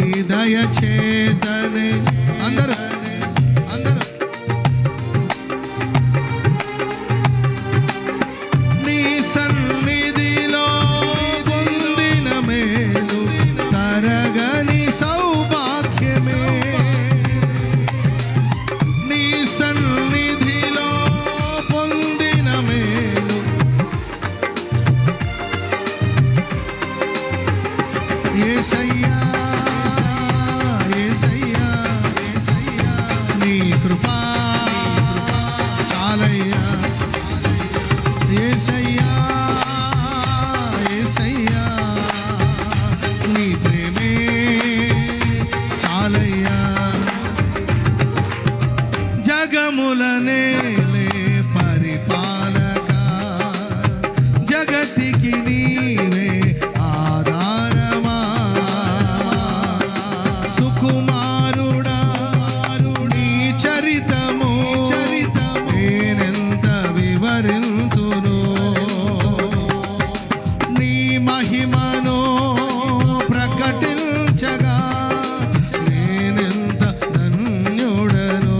దయచేతనే. అందరూ అందరూ. నీ సన్నిధిలో పొందిన మేలు తరగని సౌభాగ్యమే. నీ సన్నిధిలో పొందిన మేలు. ఏసయ్యా. మహిమను ప్రకటించగా నేనెంత ధన్యుడను.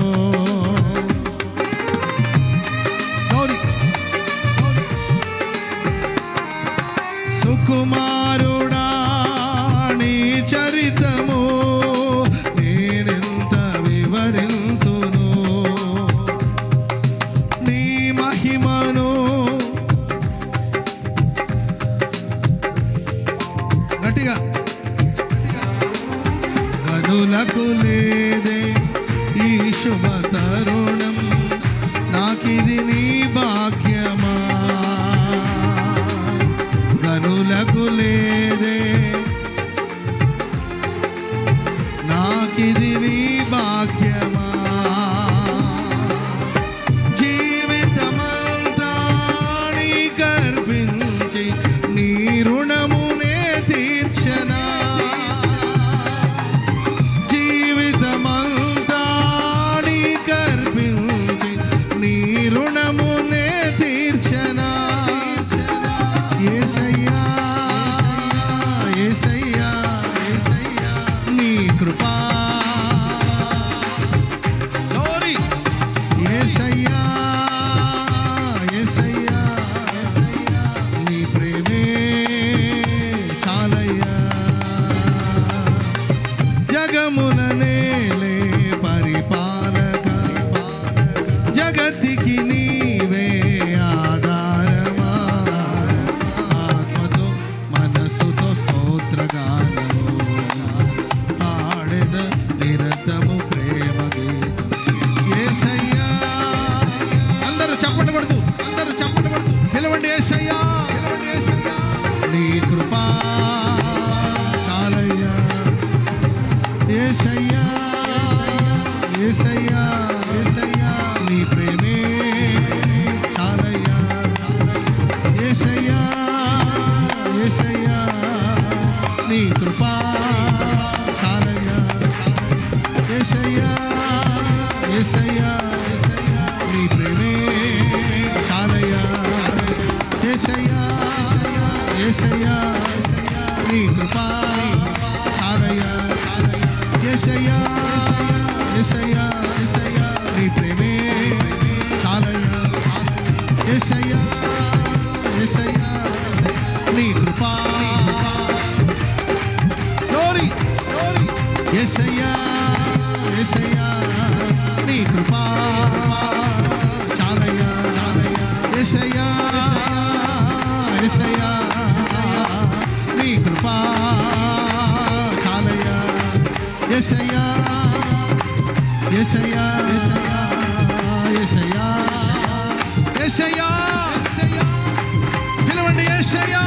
సుకుమార్ నరులకు లేదే ఈ శుభ తరుణం. నాకిది öteki ఎసయ్యా నీ ప్రేమే చాలయ్యా. ఎసయ్యా ఎసయ్యా నీ కృపా చాలయ్యా. ఎసయ్యా ఎసయ్యా ఎసయా ఎసయా ఎసయా ఎసయా పిలవండి ఏసయ్యా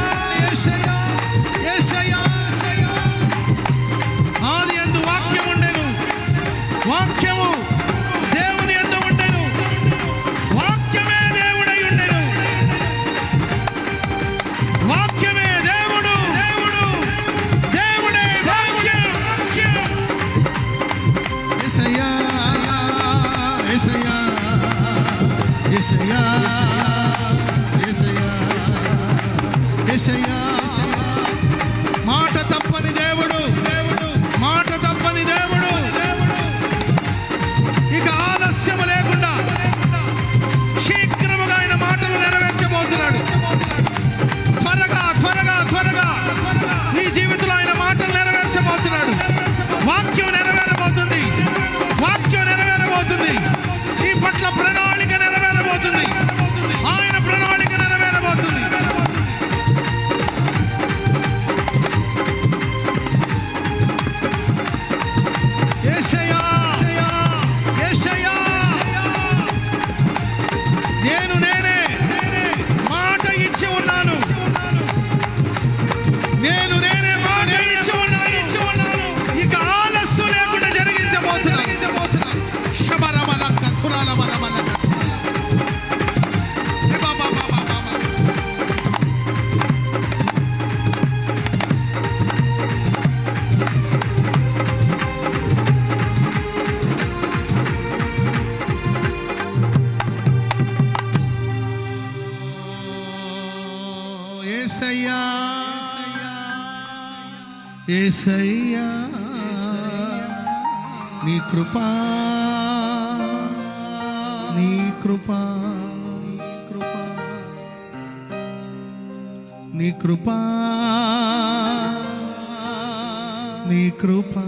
ఏసయ్యా ఏసయ్యా నీ కృపా నీ కృపా నీ కృపా నీ కృపా.